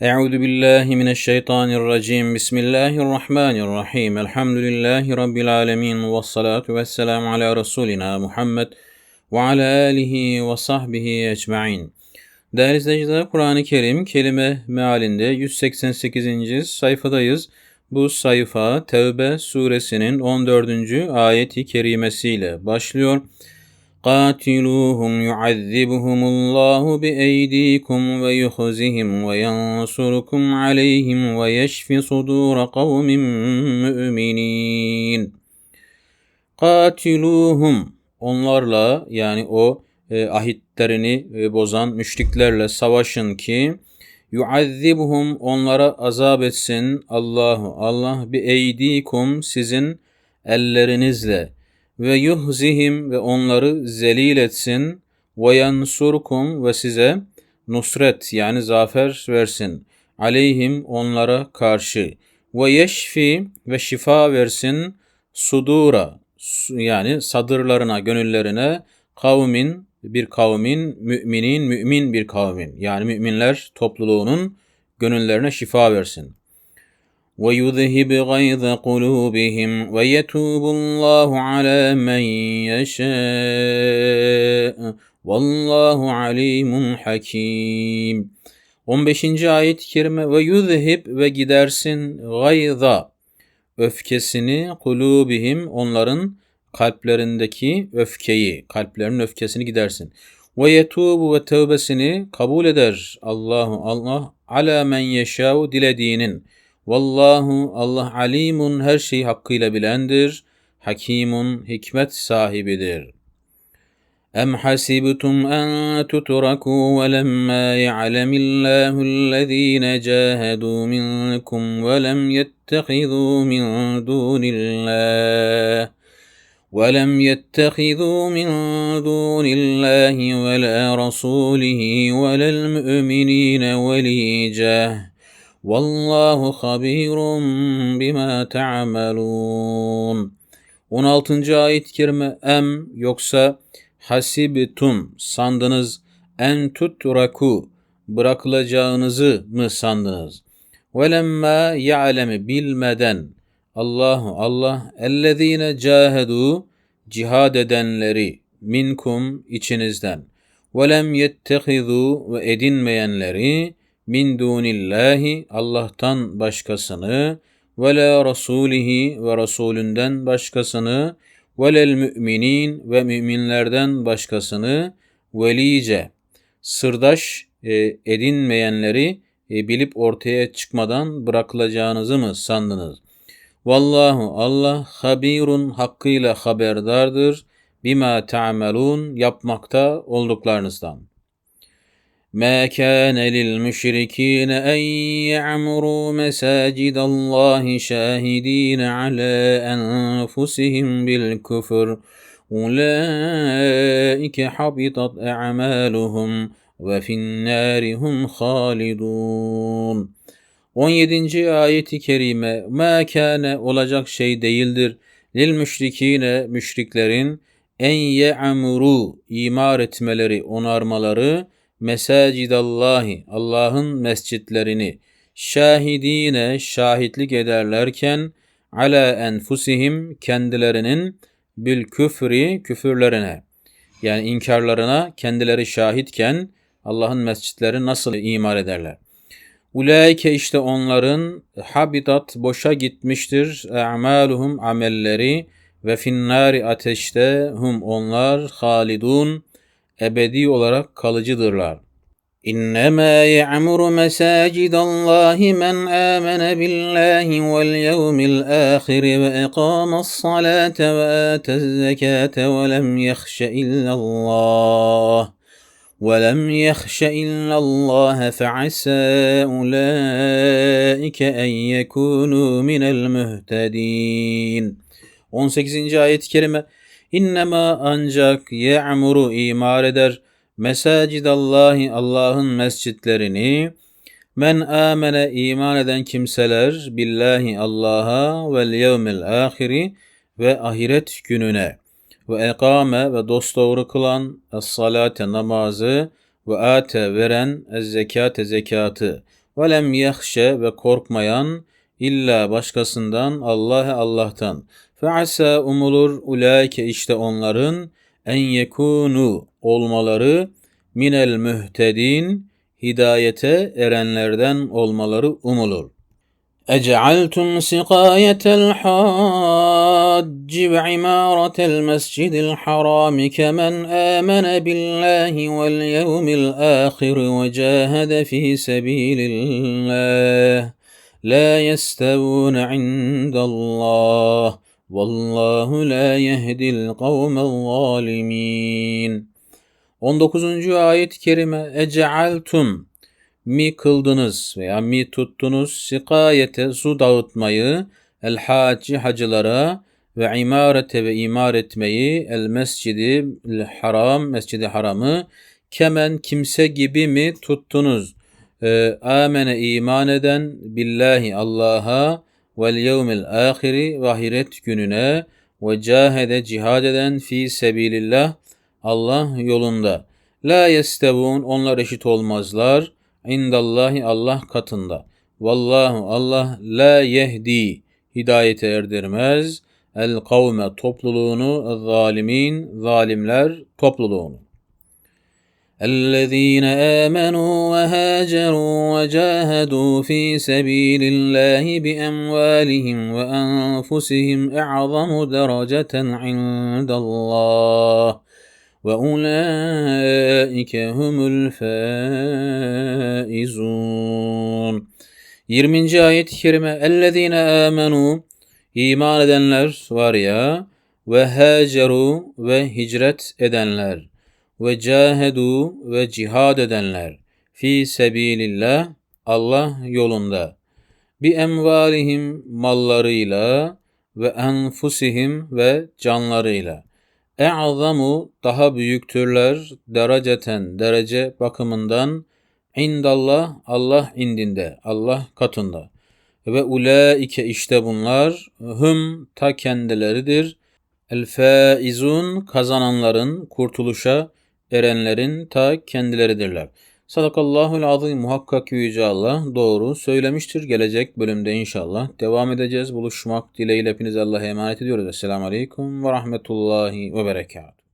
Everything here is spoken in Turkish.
Euzu billahi mineşşeytanirracim. Bismillahirrahmanirrahim. Elhamdülillahi rabbil alamin ve salatu vesselam ala resulina Muhammed ve ala alihi ve sahbihi ecmaîn. Değerli izleyiciler, Kur'an-ı Kerim kelime mealinde 188. sayfadayız. Bu sayfa Tevbe suresinin 14. ayeti kerimesiyle başlıyor. قاتلوهم يعذبهم الله بأيديكم ويخزهم وينصركم عليهم ويشف صدور قوم مؤمنين Katiluhum onlarla yani o e, ahitlerini e, bozan müşriklerle savaşın ki yuazzibuhum onlara azap etsin Allahu Allah bi eydikum sizin ellerinizle ve yuhzihim ve onları zelil etsin. Ve yansurkum ve size nusret yani zafer versin. Aleyhim onlara karşı. Ve yeşfi ve şifa versin sudura yani sadırlarına gönüllerine kavmin bir kavmin müminin mümin bir kavmin. Yani müminler topluluğunun gönüllerine şifa versin. ويذهب غيظ قلوبهم ويتوب الله على من يشاء Vallahu alimun hakim. 15. ayet-i kerime ve yuzhib ve gidersin gayza öfkesini kulubihim onların kalplerindeki öfkeyi, kalplerinin öfkesini gidersin. Ve yetubu ve tövbesini kabul eder Allahu Allah ala men yeşâhu dilediğinin Vallahu Allah alimun her şeyi hakkıyla bilendir. Hakimun hikmet sahibidir. أم حسبتم أن تتركوا ولما يعلم الله الذين جاهدوا منكم ولم يتخذوا من دون الله ولم يتخذوا من دون الله ولا رسوله ولا المؤمنين وليجاه Vallahu habirun bima ta'malun. 16. ayet-i kerime em yoksa hasibitum sandınız en tutraku bırakılacağınızı mı sandınız? Velemma ya'lemi bilmeden Allahu Allah ellezine cahedu cihad edenleri minkum içinizden ve lem yettehizu ve edinmeyenleri min dunillahi Allah'tan başkasını ve la rasulihi ve rasulünden başkasını ve lel müminin ve müminlerden başkasını velice sırdaş e, edinmeyenleri e, bilip ortaya çıkmadan bırakılacağınızı mı sandınız? Vallahu Allah habirun hakkıyla haberdardır bima ta'melun yapmakta olduklarınızdan. ما كان للمشركين أن يعمروا مساجد الله شاهدين على أنفسهم بالكفر أولئك حبطت أعمالهم وفي النار هم خالدون 17. ayeti kerime ma kâne olacak şey değildir lil müşrikine müşriklerin en ye'amuru imar etmeleri onarmaları mesacidallahi Allah'ın mescitlerini şahidine şahitlik ederlerken ala enfusihim kendilerinin bil küfri küfürlerine yani inkarlarına kendileri şahitken Allah'ın mescitleri nasıl imar ederler? Ulaike işte onların habitat boşa gitmiştir a'maluhum amelleri ve finnari ateşte hum onlar halidun ebedi olarak kalıcıdırlar. İnnemâ ye'muru mesâcidallâhi men âmene billâhi vel yevmil âhiri ve ekâmes salâte ve âtez zekâte ve lem yehşe illallâh. ولم يخش إلا الله فعسى أولئك أن يكونوا من المهتدين 18. ayet-i kerime İnnemâ ancak ye'muru imar eder. Mesacidallahi Allah'ın mescitlerini. Men amene iman eden kimseler billahi Allah'a vel yevmil ahiri ve ahiret gününe. Ve ekame ve dosdoğru kılan es salate namazı ve ate veren ez zekate zekatı ve lem yahşe ve korkmayan illa başkasından Allah'a Allah'tan. Fe asa umulur ulaike işte onların en yekunu olmaları minel mühtedin hidayete erenlerden olmaları umulur. أجعلتم سقاية الحاج وعمارة المسجد الحرام كمن آمن بالله واليوم الآخر وجاهد في سبيل الله لا يستوون عند الله Vallahu la yehdil kavmel zalimin. 19. ayet-i kerime Ecealtum mi kıldınız veya mi tuttunuz sikayete su dağıtmayı el haci hacılara ve imarete ve imar etmeyi el mescidi el haram mescidi haramı kemen kimse gibi mi tuttunuz? E, amene iman eden billahi Allah'a vel yevmil ahiri ve ahiret gününe ve cahede cihad eden fi sebilillah Allah yolunda. La yestevun onlar eşit olmazlar indallahi Allah katında. Vallahu Allah la yehdi hidayete erdirmez. El kavme topluluğunu zalimin zalimler topluluğunu. الذين آمنوا وهاجروا وجاهدوا في سبيل الله بأموالهم وأنفسهم أعظم درجة عند الله وَاُولَٰئِكَ هُمُ الْفَائِزُونَ 20. ayet-i kerime اَلَّذ۪ينَ آمَنُوا iman edenler var ya ve haceru ve hicret edenler ve cahedu ve cihad edenler fi sebilillah Allah yolunda. Bi emvalihim mallarıyla ve enfusihim ve canlarıyla. E'azamu daha büyüktürler dereceten derece bakımından indallah Allah indinde Allah katında. Ve ulaike işte bunlar hüm ta kendileridir. El faizun kazananların kurtuluşa erenlerin ta kendileridirler. Sadakallahul azim muhakkak yüce Allah doğru söylemiştir. Gelecek bölümde inşallah devam edeceğiz. Buluşmak dileğiyle hepinize Allah'a emanet ediyoruz. Esselamu Aleyküm ve Rahmetullahi ve Berekatuhu.